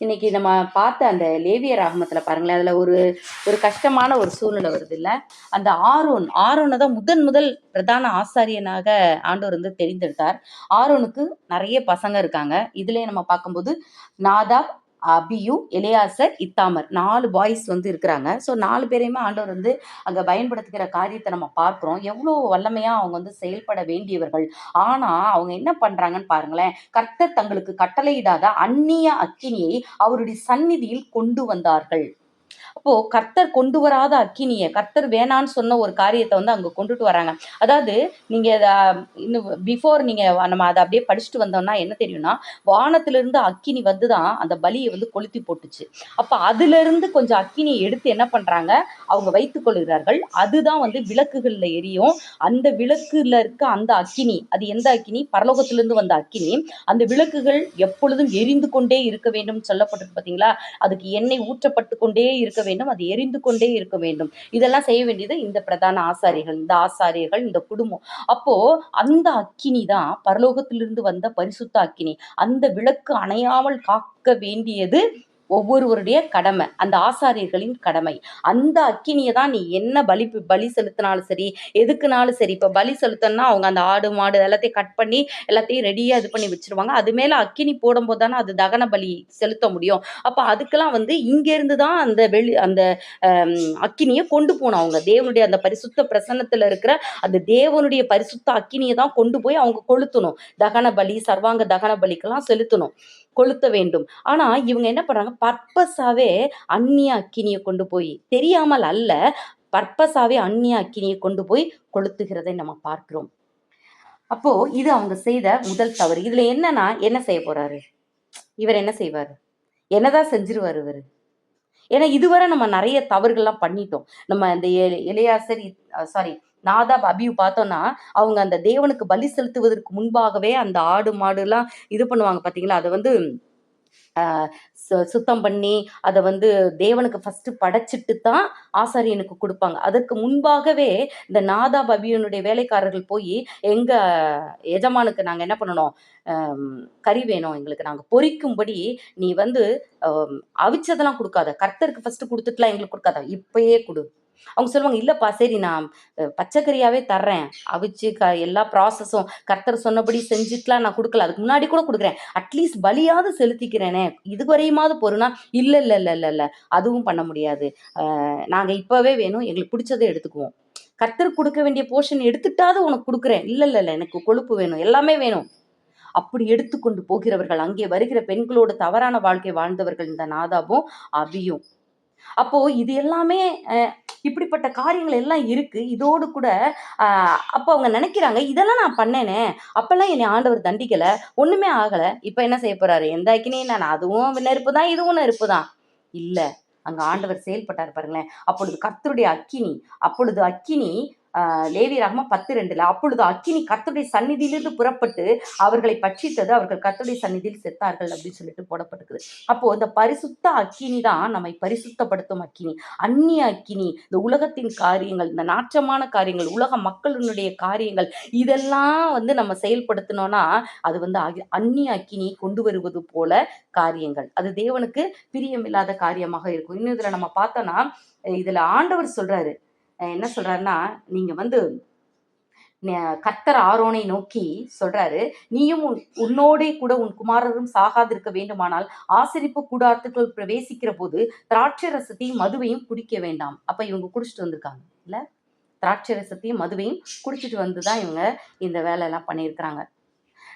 இன்னைக்கு நம்ம பார்த்த அந்த லேவியர் ராகமத்தில் பாருங்களேன் அதில் ஒரு ஒரு கஷ்டமான ஒரு சூழ்நிலை வருது இல்லை அந்த ஆரோன் ஆரோனை தான் முதன் முதல் பிரதான ஆசாரியனாக ஆண்டவர் வந்து தெரிந்தெடுத்தார். ஆரோனுக்கு நிறைய பசங்க இருக்காங்க. இதுலயே நம்ம பார்க்கும்போது நாதாப் அபியு எலியாசர் இத்தாமர். நாலு பாய்ஸ் வந்து இருக்கிறாங்க. ஸோ நாலு பேரையுமே ஆண்டவர் வந்து அங்கே பயன்படுத்துகிற காரியத்தை நம்ம பார்க்குறோம். எவ்வளோ வல்லமையாக அவங்க வந்து செயல்பட வேண்டியவர்கள். ஆனால் அவங்க என்ன பண்ணுறாங்கன்னு பாருங்களேன். கர்த்தர் தங்களுக்கு கட்டளையிடாத அந்நிய அக்கினியை அவருடைய சந்நிதியில் கொண்டு வந்தார்கள். அப்போ கர்த்தர் கொண்டு வராத அக்கினியை கர்த்தர் வேணான்னு சொன்ன ஒரு காரியத்தை வந்து அங்க கொண்டுட்டு வராங்க. அதாவது நீங்க இன்னும் பிஃபோர் நீங்க நம்ம அதை அப்படியே படிச்சுட்டு வந்தோம்னா என்ன தெரியும்னா வானத்திலிருந்து அக்கினி வந்து தான் அந்த பலியை வந்து கொளுத்தி போட்டுச்சு. அப்ப அதுல இருந்து கொஞ்சம் அக்கினியை எடுத்து என்ன பண்றாங்க? அவங்க வைத்துக் கொள்கிறார்கள். அதுதான் வந்து விளக்குகள்ல எரியும். அந்த விளக்குல இருக்க அந்த அக்கினி அது எந்த அக்கினி? பரலோகத்திலிருந்து வந்த அக்கினி. அந்த விளக்குகள் எப்பொழுதும் எரிந்து கொண்டே இருக்க வேண்டும் சொல்லப்பட்டிருக்கு பாத்தீங்களா? அதுக்கு எண்ணெய் ஊற்றப்பட்டு கொண்டே இருக்க வேண்டும் அது எரிந்து கொண்டே இருக்க வேண்டும். இதெல்லாம் செய்ய வேண்டியது இந்த பிரதான ஆசாரியர்கள் இந்த ஆசாரியர்கள் இந்த குடும்பம். அப்போ அந்த அக்கினி தான் பரலோகத்திலிருந்து வந்த பரிசுத்த அக்கினி. அந்த விளக்கு அணையாமல் காக்க வேண்டியது ஒவ்வொருவருடைய கடமை அந்த ஆசாரியர்களின் கடமை. அந்த அக்கினியை தான் நீ என்ன பலி பலி செலுத்தினாலும் சரி எதுக்குனாலும் சரி இப்போ பலி செலுத்தணும்னா அவங்க அந்த ஆடு மாடு எல்லாத்தையும் கட் பண்ணி எல்லாத்தையும் ரெடியாக இது பண்ணி வச்சிருவாங்க. அது மேலே அக்கினி போடும்போது தானே அது தகன பலி செலுத்த முடியும். அப்போ அதுக்கெல்லாம் வந்து இங்கேருந்து தான் அந்த வெளி அந்த அக்கினியை கொண்டு போகணும் அவங்க. தேவனுடைய அந்த பரிசுத்த பிரசன்னத்தில் இருக்கிற அந்த தேவனுடைய பரிசுத்த அக்கினியை தான் கொண்டு போய் அவங்க கொளுத்தணும். தகன பலி சர்வாங்க தகன பலிக்கெல்லாம் செலுத்தணும். கொளுத்த வேண்டும். ஆனால் இவங்க என்ன பண்ணுறாங்க பர்பஸாவே அந்நிய அக்கினியை கொண்டு போய் தெரியாமல் அல்ல பர்பஸாவே அந்நிய அக்கினியை கொண்டு போய் கொளுத்துகிறதை நம்ம பார்க்கிறோம். அப்போ இது அவங்க செய்த முதல் தவறு. இதுல என்னன்னா என்ன செய்ய போறாரு? இவர் என்ன செய்வாரு? என்னதான் செஞ்சிருவாரு இவர்? ஏன்னா இதுவரை நம்ம நிறைய தவறுகள்லாம் பண்ணிட்டோம். நம்ம இந்த இளையாசர் சாரி நாதாப் அபியூ பார்த்தோம்னா அவங்க அந்த தேவனுக்கு பலி செலுத்துவதற்கு முன்பாகவே அந்த ஆடு மாடுலாம் இது பண்ணுவாங்க பார்த்தீங்களா அதை வந்து சுத்தம் பண்ணி அதை வந்து தேவனுக்கு ஃபர்ஸ்ட் படைச்சிட்டு தான் ஆசாரியனுக்கு கொடுப்பாங்க. அதற்கு முன்பாகவே இந்த நாதா பபியனுடைய வேலைக்காரர்கள் போய் எங்க எஜமானுக்கு நாங்க என்ன பண்ணணும் கறி வேணும் எங்களுக்கு நாங்க பொறிக்கும்படி நீ வந்து அவிச்சதெல்லாம் கொடுக்காத. கர்த்தருக்கு ஃபர்ஸ்ட் கொடுத்துட்டுலாம் எங்களுக்கு கொடுக்காத. இப்பயே கொடு. அவங்க சொல்லுவாங்க இல்லைப்பா சரி நான் பச்சைக்கறியாகவே பச்சைக்கறியாவே தர்றேன். அவிச்சு க எல்லா ப்ராசஸும் கர்த்தர் சொன்னபடி செஞ்சுட்டுலாம் நான் கொடுக்கல. அதுக்கு முன்னாடி கூட கொடுக்குறேன். அட்லீஸ்ட் பலியாவது செலுத்திக்கிறேனே. இதுவரையுமாவது பொருனா இல்லை இல்லை இல்லை இல்லை இல்லை. அதுவும் பண்ண முடியாது. நாங்கள் இப்போவே வேணும். எங்களுக்கு பிடிச்சதை எடுத்துக்குவோம். கர்த்தர் கொடுக்க வேண்டிய போர்ஷன் எடுத்துட்டாவது உனக்கு கொடுக்குறேன். இல்லை இல்லை இல்லை. எனக்கு கொழுப்பு வேணும். எல்லாமே வேணும். அப்படி எடுத்துக்கொண்டு போகிறவர்கள் அங்கே வருகிற பெண்களோடு தவறான வாழ்க்கை வாழ்ந்தவர்கள் இந்த நாதாபும் அபியும் அப்போ இது எல்லாமே இப்படிப்பட்ட காரியங்கள் எல்லாம் இருக்கு. இதோடு கூட அப்போ அவங்க நினைக்கிறாங்க இதெல்லாம் நான் பண்ணேனே அப்பெல்லாம் என்னை ஆண்டவர் தண்டிக்கல ஒண்ணுமே ஆகல. இப்போ என்ன செய்ய போறாரு? எந்த நான் அதுவும் நெருப்பு தான் இதுவும் நெருப்பு தான். இல்ல. அங்க ஆண்டவர் செயல்பட்டார் பாருங்களேன். அப்பொழுது கர்த்தருடைய அக்கினி அப்பொழுது அக்கினி லேவி ரகமா பத்து ரெண்டுல அப்பொழுது அக்கினி கத்துடைய சந்நிதியிலிருந்து புறப்பட்டு அவர்களை பட்சித்தது அவர்கள் கத்துடைய சந்நிதியில் செத்தார்கள் அப்படின்னு சொல்லிட்டு போடப்பட்டிருக்குது. அப்போ இந்த பரிசுத்த அக்கினி தான் நம்மை பரிசுத்தப்படுத்தும் அக்கினி. அந்நிய அக்கினி இந்த உலகத்தின் காரியங்கள் இந்த நாற்றமான காரியங்கள் உலக மக்களினுடைய காரியங்கள் இதெல்லாம் வந்து நம்ம செயல்படுத்தினோம்னா அது வந்து அகி- அந்நிய அக்கினியை கொண்டு வருவது போல காரியங்கள். அது தேவனுக்கு பிரியமில்லாத காரியமாக இருக்கும். இன்னும் இதுல நம்ம பார்த்தோம்னா இதுல ஆண்டவர் சொல்றாரு என்ன சொல்றாருன்னா நீங்க வந்து கர்த்தர் ஆரோனை நோக்கி சொல்றாரு நீயும் உன் உன்னோடே கூட உன் குமாரரும் சாகாதிருக்க வேண்டுமானால் ஆசரிப்பு கூடாரத்துக்குள் பிரவேசிக்கிற போது திராட்சை ரசத்தையும் மதுவையும் குடிக்க வேண்டாம். அப்ப இவங்க குடிச்சிட்டு வந்திருக்காங்க இல்ல? திராட்சை ரசத்தையும் மதுவையும் குடிச்சிட்டு வந்து தான் இவங்க இந்த வேலையெல்லாம் பண்ணியிருக்கிறாங்க.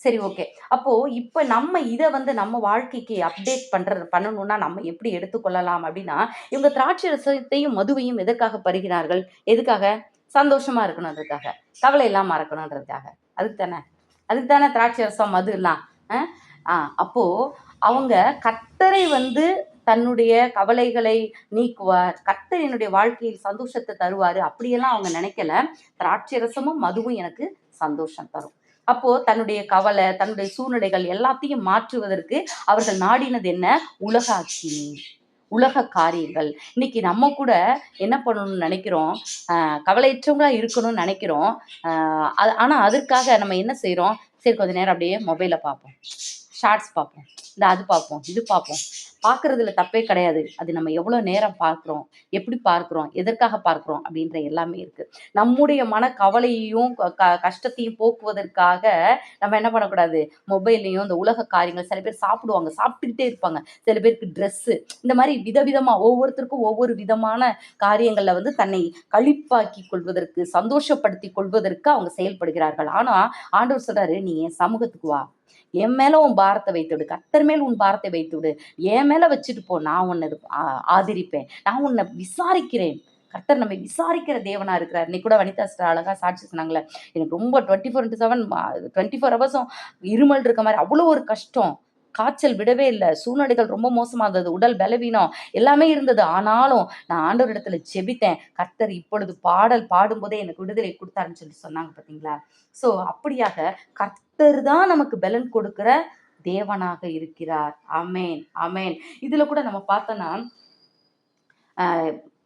சரி ஓகே அப்போ இப்போ நம்ம இதை வந்து நம்ம வாழ்க்கைக்கு அப்டேட் பண்ணுறது பண்ணணும்னா நம்ம எப்படி எடுத்துக்கொள்ளலாம் அப்படின்னா இவங்க திராட்சை ரசத்தையும் மதுவையும் எதற்காக பருகினார்கள்? எதுக்காக? சந்தோஷமா இருக்கணுன்றதுக்காக கவலை இல்லாமல் இருக்கணுன்றதுக்காக அதுக்கு தானே? அதுக்கு தானே திராட்சை ரசம் மது எல்லாம் ஆ அப்போ அவங்க கத்தரை வந்து தன்னுடைய கவலைகளை நீக்குவார். கர்த்தர் என்னுடைய வாழ்க்கையில் சந்தோஷத்தை தருவார். அப்படியெல்லாம் அவங்க நினைக்கல. திராட்சை ரசமும் மதுவும் எனக்கு சந்தோஷம் தரும். அப்போ தன்னுடைய கவலை தன்னுடைய சூழ்நிலைகள் எல்லாத்தையும் மாற்றுவதற்கு அவர்கள் நாடினது என்ன? உலக உலக காரியங்கள். இன்னைக்கு நம்ம கூட என்ன பண்ணணும்னு நினைக்கிறோம்? கவலையற்றவங்களா இருக்கணும்னு நினைக்கிறோம். ஆனால் ஆனா அதற்காக நம்ம என்ன செய்கிறோம் சரி கொஞ்ச நேரம் அப்படியே மொபைலை பார்ப்போம். ஷார்ட்ஸ் பார்ப்போம். இந்த அது பார்ப்போம் இது பார்ப்போம். பார்க்குறதுல தப்பே கிடையாது. அது நம்ம எவ்வளோ நேரம் பார்க்குறோம் எப்படி பார்க்குறோம் எதற்காக பார்க்குறோம் அப்படின்ற எல்லாமே இருக்குது நம்முடைய மன கவலையையும் க க- கஷ்டத்தையும் போக்குவதற்காக நம்ம என்ன பண்ணக்கூடாது? மொபைல்லையும் இந்த உலக காரியங்கள் சில பேர் சாப்பிடுவாங்க சாப்பிட்டுக்கிட்டே இருப்பாங்க. சில பேருக்கு ட்ரெஸ்ஸு இந்த மாதிரி விதவிதமாக ஒவ்வொருத்தருக்கும் ஒவ்வொரு விதமான காரியங்களில் வந்து தன்னை கழிப்பாக்கி கொள்வதற்கு சந்தோஷப்படுத்தி கொள்வதற்கு அவங்க செயல்படுகிறார்கள். ஆனால் ஆண்டவர் சொல்கிறாரு நீ என் சமூகத்துக்கு வா. என் மேல உன் பாரத்தை வைத்து விடு கத்தர் மேல் உன் பாரத்தை வைத்து விடு என் மேல வச்சுட்டு போ. நான் உன்னை ஆதரிப்பேன். நான் உன்னை விசாரிக்கிறேன். கர்த்தர் நம்மை விசாரிக்கிற தேவனா இருக்கிறார். இன்னைக்கு கூட வனிதா சிஸ்டர் அழகா சாட்சி சொன்னாங்களே எனக்கு ரொம்ப twenty four into seven twenty four ஹவர்ஸும் இருமல் இருக்க மாதிரி அவ்வளோ ஒரு கஷ்டம். காய்ச்சல் விடவே இல்லை. சூழ்நிலைகள் ரொம்ப மோசமாக இருந்தது உடல் பலவீனம் எல்லாமே இருந்தது. ஆனாலும் நான் ஆண்டவர் இடத்துல ஜெபித்தேன். கர்த்தர் இப்பொழுது பாடல் பாடும்போதே எனக்கு விடுதலை கொடுத்தாருன்னு சொல்லி சொன்னாங்க பார்த்தீங்களா? ஸோ அப்படியாக கர்த்தர் தான் நமக்கு பலன் கொடுக்கிற தேவனாக இருக்கிறார். அமேன் அமேன் இதுல கூட நம்ம பார்த்தோம்னா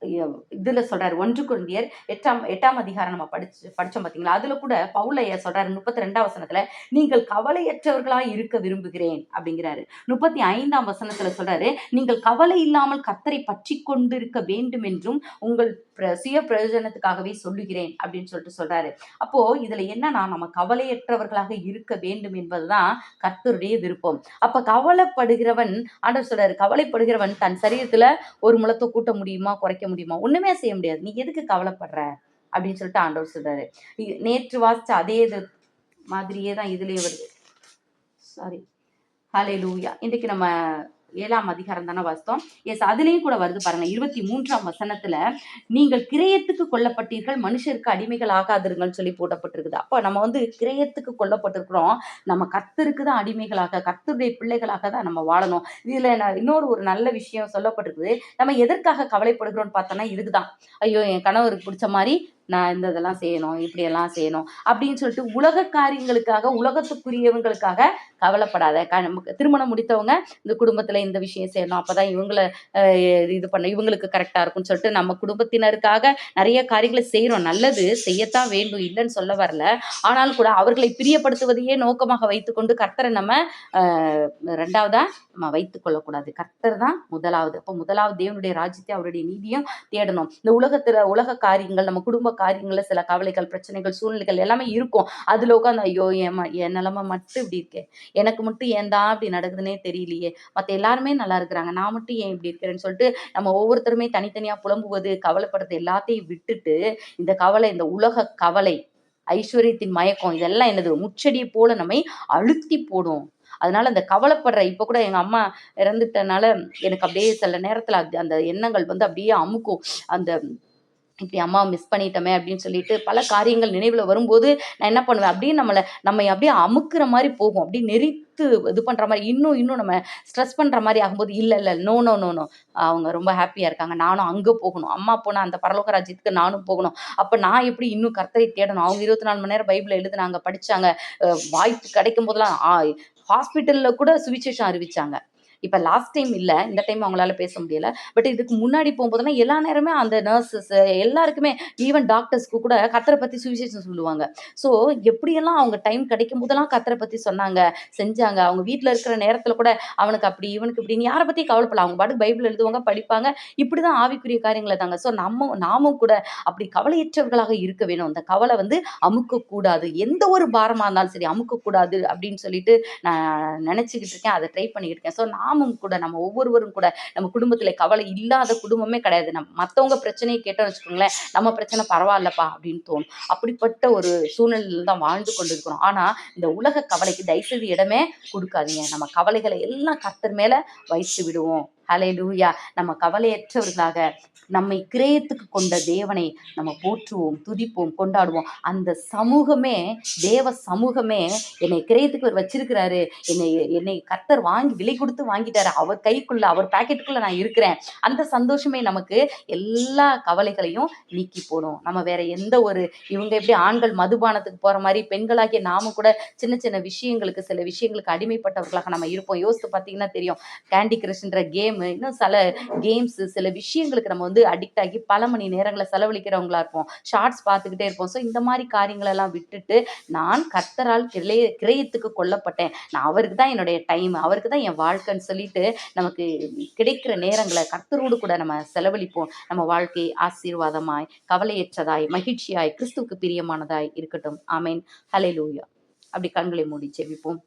இதில் சொல்றாரு ஒன்று குழந்தையர் எட்டாம் எட்டாம் அதிகாரம் நம்ம படிச்சு படிச்சோம் பார்த்தீங்களா அதில் கூட பவுலைய சொல்கிறார் முப்பத்தி ரெண்டாம் வசனத்தில் நீங்கள் கவலையற்றவர்களாக இருக்க விரும்புகிறேன் அப்படிங்கிறாரு. முப்பத்தி ஐந்தாம் வசனத்தில் சொல்றாரு நீங்கள் கவலை இல்லாமல் கத்தரை பற்றி கொண்டிருக்க வேண்டும் என்றும் உங்கள் பிர- சுய பிரயோஜனத்துக்காகவே சொல்லுகிறேன் அப்படின்னு சொல்லிட்டு சொல்றாரு. அப்போ இதில் என்னன்னா நம்ம கவலையற்றவர்களாக இருக்க வேண்டும் என்பதுதான் கர்த்தருடைய விருப்பம். அப்போ கவலைப்படுகிறவன் ஆண்டவர் சொல்கிறார் கவலைப்படுகிறவன் தன் சரீரத்தில் ஒரு முளத்தை கூட்ட முடியுமா? குறைக்க முடியுமா? ஒண்ணுமே செய்ய முடியாது. நீ எதுக்கு கவலைப்படுற? அப்படின்னு சொல்லிட்டு ஆண்டவர் சொல்றாரு. நேற்று வாசிச்ச அதே இது மாதிரியே தான் இதுலயே வருது. சாரி ஹலே லூயா இன்றைக்கு நம்ம ஏழாம் அதிகாரம் தானே வாசித்தோம்? எஸ் அதுலேயும் கூட வருது பாருங்க. இருபத்தி மூன்றாம் வசனத்துல நீங்கள் கிரயத்துக்கு கொல்லப்பட்டீர்கள் மனுஷருக்கு அடிமைகள் ஆகாதிருங்கள்னு சொல்லி போடப்பட்டிருக்குது. அப்போ நம்ம வந்து கிரயத்துக்கு கொல்லப்பட்டிருக்கிறோம். நம்ம கத்தருக்கு தான் அடிமைகளாக கத்தருடைய பிள்ளைகளாக தான் நம்ம வாழணும். இதுல இன்னொரு ஒரு நல்ல விஷயம் சொல்லப்பட்டிருக்குது. நம்ம எதற்காக கவலைப்படுகிறோம்னு பார்த்தோன்னா இதுக்குதான். ஐயோ என் கணவருக்கு பிடிச்ச மாதிரி நான் இந்த இதெல்லாம் செய்யணும் இப்படியெல்லாம் செய்யணும் அப்படின்னு சொல்லிட்டு உலக காரியங்களுக்காக உலகத்துக்குரியவங்களுக்காக கவலைப்படாத. க- நமக்கு திருமணம் முடித்தவங்க இந்த குடும்பத்துல இந்த விஷயம் செய்யணும். அப்பதான் இவங்களை இது பண்ண இவங்களுக்கு கரெக்டா இருக்கும்னு சொல்லிட்டு நம்ம குடும்பத்தினருக்காக நிறைய காரியங்களை செய்கிறோம் நல்லது செய்யத்தான் வேண்டும் இல்லைன்னு சொல்ல வரல. ஆனாலும் கூட அவர்களை பிரியப்படுத்துவதையே நோக்கமாக வைத்துக்கொண்டு கர்த்தரை நம்ம ரெண்டாவதா நம்ம வைத்துக் கொள்ளக்கூடாது. கர்த்தர் தான் முதலாவது. அப்போ முதலாவது தேவனுடைய ராஜ்யத்தை அவருடைய நீதியும் தேடணும். இந்த உலகத்துல உலக காரியங்கள் நம்ம குடும்ப காரியங்கள்ல சில கவலைகள் பிரச்சனைகள் சூழ்நிலைகள் எல்லாமே இருக்கும். அதுல உட்காந்து ஐயோ என் என் நிலைமை மட்டும் இப்படி இருக்கே. எனக்கு மட்டும் ஏன் தான் இப்படி நடக்குதுன்னே தெரியலையே. மத்த எல்லாருமே நல்லா இருக்கிறாங்க. நான் மட்டும் ஏன் இப்படி இருக்கிறேன்னு சொல்லிட்டு நம்ம ஒவ்வொருத்தருமே தனித்தனியா புலம்புவது கவலைப்படுறது எல்லாத்தையும் விட்டுட்டு இந்த கவலை இந்த உலக கவலை ஐஸ்வர்யத்தின் மயக்கம் இதெல்லாம் என்னது? முச்செடியை போல நம்மை அழுத்தி போடும். அதனால அந்த கவலைப்படுற இப்ப கூட எங்க அம்மா இறந்துட்டனால எனக்கு அப்படியே சில நேரத்துல அந்த எண்ணங்கள் வந்து அப்படியே அமுக்கும். அந்த இப்படி அம்மா மிஸ் பண்ணிட்டோமே அப்படின்னு சொல்லிட்டு பல காரியங்கள் நினைவுல வரும்போது நான் என்ன பண்ணுவேன்? அப்படியே நம்மளை நம்ம அப்படியே அமுக்குற மாதிரி போகும். அப்படியே நெறித்து இது பண்ற மாதிரி இன்னும் இன்னும் நம்ம ஸ்ட்ரெஸ் பண்ற மாதிரி ஆகும்போது இல்ல இல்ல நோ நோ நோ நோ அவங்க ரொம்ப ஹாப்பியா இருக்காங்க. நானும் அங்க போகணும். அம்மா போனா அந்த பரலோக ராஜ்யத்துக்கு நானும் போகணும். அப்ப நான் எப்படி இன்னும் கர்த்தரை தேடணும்? அவங்க இருபத்தி நாலு மணி நேரம் பைபிள் எழுதுனாங்க படிச்சாங்க வாய்ப்பு கிடைக்கும் போதெல்லாம் ஹாஸ்பிட்டல்ல கூட சுவிசேஷம் அறிவிச்சாங்க. இப்ப லாஸ்ட் டைம் இல்ல இந்த டைம் அவங்களால பேச முடியல. பட் இதுக்கு முன்னாடி போகும்போதுனா எல்லா நேரமே அந்த நர்சஸ் எல்லாருக்குமே ஈவன் டாக்டர்ஸ்க்கு கூட கத்தரை பத்தி சுவிசேஷம் சொல்லுவாங்க. ஸோ எப்படியெல்லாம் அவங்க டைம் கிடைக்கும் போதெல்லாம் கத்தரை பத்தி சொன்னாங்க செஞ்சாங்க அவங்க வீட்டில் இருக்கிற நேரத்துல கூட அவனுக்கு அப்படி இவனுக்கு இப்படின்னு யாரை பத்தி கவலைப்படல. அவங்க பாட்டுக்கு பைபிள் எழுதுவாங்க படிப்பாங்க. இப்படிதான் ஆவிக்குரிய காரியங்களை தாங்க. ஸோ நம்ம நாமும் கூட அப்படி கவலையற்றவர்களாக இருக்க வேணும். அந்த கவலை வந்து அமுக்கக்கூடாது. எந்த ஒரு பாரமா இருந்தாலும் சரி அமுக்கக்கூடாது அப்படின்னு சொல்லிட்டு நான் நினைச்சுக்கிட்டு இருக்கேன். அதை ட்ரை பண்ணிக்கிட்டு இருக்கேன். ஸோ நான் நாமும் கூட நம்ம ஒவ்வொருவரும் கூட நம்ம குடும்பத்துல கவலை இல்லாத குடும்பமே கிடையாது. நம்ம மத்தவங்க பிரச்சனையை கேட்டோம்னு வச்சுக்கோங்களேன் நம்ம பிரச்சனை பரவாயில்லப்பா அப்படின்னு தோணும். அப்படிப்பட்ட ஒரு சூழ்நிலையில தான் வாழ்ந்து கொண்டிருக்கிறோம். ஆனா இந்த உலக கவலைக்கு தயவுசெய்து இடமே கொடுக்காதீங்க. நம்ம கவலைகளை எல்லாம் கர்த்தர் மேல வைத்து விடுவோம். ஹலே லூயா நம்ம கவலையற்றவர்களாக நம்மை கிரயத்துக்கு கொண்ட தேவனை நம்ம போற்றுவோம் துதிப்போம் கொண்டாடுவோம். அந்த சமூகமே தேவ சமூகமே என்னை கிரயத்துக்கு அவர் வச்சிருக்கிறாரு. என்னை என்னை கர்த்தர் வாங்கி விலை கொடுத்து வாங்கிட்டாரு. அவர் கைக்குள்ள அவர் பாக்கெட்டுக்குள்ள நான் இருக்கிறேன். அந்த சந்தோஷமே நமக்கு எல்லா கவலைகளையும் நீக்கி போடும். நம்ம வேற எந்த ஒரு இவங்க எப்படி ஆண்கள் மதுபானத்துக்கு போற மாதிரி பெண்களாகிய நாம கூட சின்ன சின்ன விஷயங்களுக்கு சில விஷயங்களுக்கு அடிமைப்பட்டவர்களாக நம்ம இருப்போம். யோசித்து பார்த்தீங்கன்னா தெரியும். கேண்டி கிரஷ்ன்ற கேம் இன்னும் சில கேம்ஸு சில விஷயங்களுக்கு நம்ம வந்து அடிக்ட் ஆகி பல மணி நேரங்களை செலவழிக்கிறவங்களா இருப்போம். ஷார்ட்ஸ் பார்த்துக்கிட்டே இருப்போம். ஸோ இந்த மாதிரி காரியங்களெல்லாம் விட்டுட்டு நான் கர்த்தரால் கிளைய கிரயத்துக்கு கொல்லப்பட்டேன். நான் அவருக்கு தான் என்னுடைய டைம் அவருக்கு தான் என் வாழ்க்கைன்னு சொல்லிட்டு நமக்கு கிடைக்கிற நேரங்களை கர்த்தரோடு கூட நம்ம செலவழிப்போம். நம்ம வாழ்க்கை ஆசீர்வாதமாய் கவலையற்றதாய் மகிழ்ச்சியாய் கிறிஸ்துவுக்கு பிரியமானதாய் இருக்கட்டும். ஆமேன் ஹலே அப்படி கண்களை மூடி செவிப்போம்